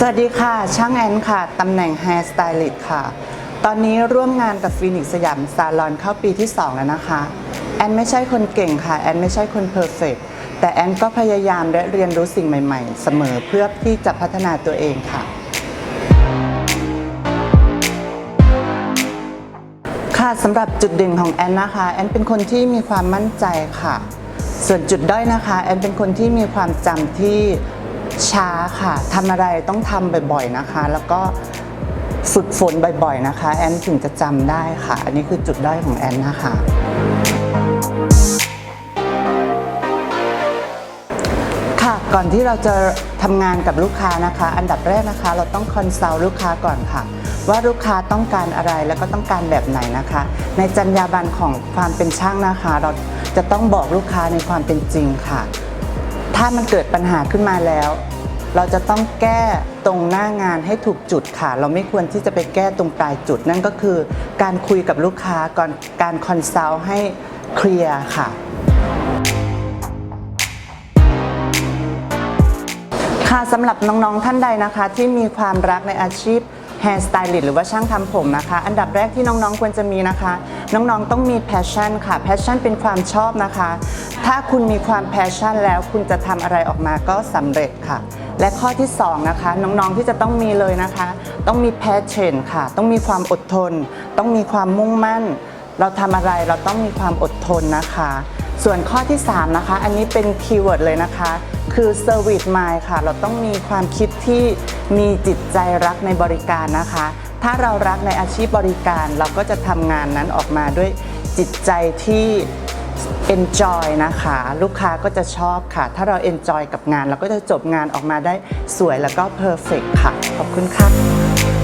สวัสดีค่ะ ช่างแอนค่ะ ตำแหน่ง Hair Stylist ค่ะ ตอนนี้ร่วมงานกับฟินิกสยามซาลอนเข้าปีที่ 2 แล้วนะคะ แอนไม่ใช่คนเก่งค่ะ แอนไม่ใช่คนเพอร์เฟกแต่แอนก็พยายามและเรียนรู้สิ่งใหม่ๆ เสมอเพื่อที่จะพัฒนาตัวเองค่ะ ค่ะสำหรับจุดเด่นของแอนนะคะ แอนเป็นคนที่มีความมั่นใจค่ะ ส่วนจุดด้อยนะคะ แอนเป็นคนที่มีความจำที่ ช้าค่ะทำอะไรต้องทำบ่อยๆนะคะ แล้วก็ฝึกฝนบ่อยๆนะคะ แอนถึงจะจำได้ค่ะ อันนี้คือจุดด้อยของแอนนะคะ ค่ะก่อนที่เราจะทำงานกับลูกค้านะคะ อันดับแรกนะคะ เราต้องคอนซัลท์ลูกค้าก่อนค่ะ ว่าลูกค้าต้องการอะไรแล้วก็ต้องการแบบไหนนะคะ ในจรรยาบรรณของความเป็นช่างนะคะ เราจะต้องบอกลูกค้าในความเป็นจริงค่ะ ถ้ามันเกิดปัญหาขึ้นมาแล้ว เราจะต้องแก้ตรงหน้างานให้ถูกจุดค่ะ เราไม่ควรที่จะไปแก้ตรงปลายจุด นั่นก็คือการคุยกับลูกค้าก่อนการคอนซัลท์ให้เคลียร์ค่ะ ค่ะสำหรับน้องๆท่านใดนะคะ ที่มีความรักในอาชีพ Hair Stylist หรือว่าช่างทำผมนะคะ อันดับแรกที่น้องๆควรจะมีนะคะ น้องๆต้องมี passion ค่ะ passion เป็นความชอบนะคะ ถ้าคุณมีความ passion แล้วคุณจะทำอะไรออกมาก็สำเร็จค่ะ และข้อที่สองนะคะน้องๆที่จะต้องมีเลยนะคะ ต้องมี passion ค่ะ ต้องมีความอดทน ต้องมีความมุ่งมั่น เราทำอะไรเราต้องมีความอดทนนะคะ ส่วนข้อที่ 3 นะคะ อันนี้เป็นคีย์เวิร์ดเลยนะคะ คือ Service Mind ค่ะ เราต้องมีความคิดที่มีจิตใจรักในบริการนะคะ ถ้าเรารักในอาชีพบริการ เราก็จะทำงานนั้นออกมาด้วยจิตใจที่ enjoy นะคะ ลูกค้าก็จะชอบค่ะ ถ้าเรา enjoy กับงาน เราก็จะจบงานออกมาได้สวยแล้วก็ perfect ค่ะ ขอบคุณค่ะ